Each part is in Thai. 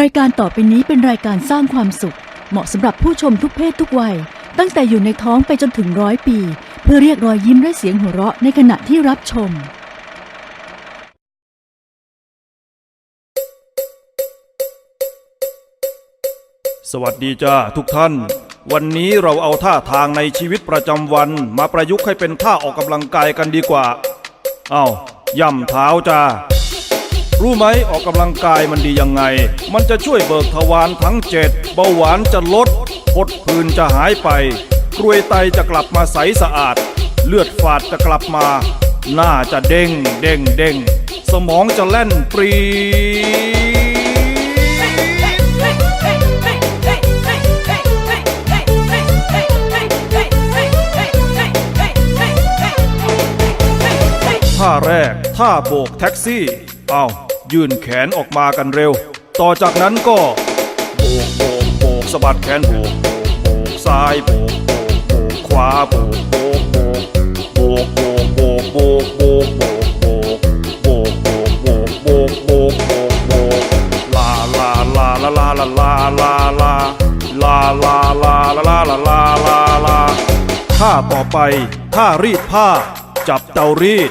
รายการต่อไปนี้เป็นรายการสร้างความสุข เหมาะสำหรับผู้ชมทุกเพศทุกวัย ตั้งแต่อยู่ในท้องไปจนถึงร้อยปี เพื่อเรียกรอยยิ้มและเสียงหัวเราะในขณะที่รับชม สวัสดีจ้าทุกท่าน วันนี้เราเอาท่าทางในชีวิตประจำวัน มาประยุกต์ให้เป็นท่าออกกำลังกายกันดีกว่า เอา้าย่ำเท้าจ้า รู้ไหมออกกำลังกายมันดียังไง มันจะช่วยเบิกทวารทั้งเจ็ดเบาหวานจะลดพดผื่นจะหายไป กรวยไตจะกลับมาใสสะอาด เลือดฝาดจะกลับมา หน้าจะเด้งเด้งเด้งสมองจะแล่นปรีท่าแรกท่าโบกแท็กซี่เอายื่นแขนออกมากันเร็ว ต่อจากนั้นก็โบกโบกโบกสะบัดแขนโบกโบกโบกซ้ายโบกโบกโบกขวาโบกโบกโบกโบกโบกโบกโบกโบกโบกโบกโบกโบกโบกโบกโบกโบกโบกลาลาลาลาลาลาลาลาลาลาลาลาลาลาลาลาลาลาท่าต่อไปท่ารีดผ้า จับเตารีด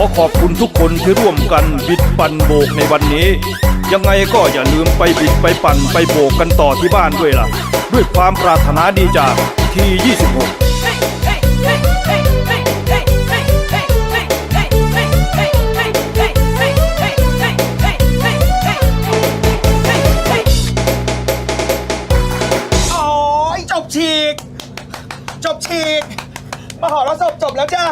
อขอบคุณทุกคนที่ร่วมกันบิดปั่นโบกในวันนี้ ยังไงก็อย่าลืมไปบิดไปปั่นไปโบกกันต่อที่บ้านด้วยล่ะ ด้วยความปรารถนาดีจากที 26จบฉีก จบฉีก มหรสพจบแล้วจ้า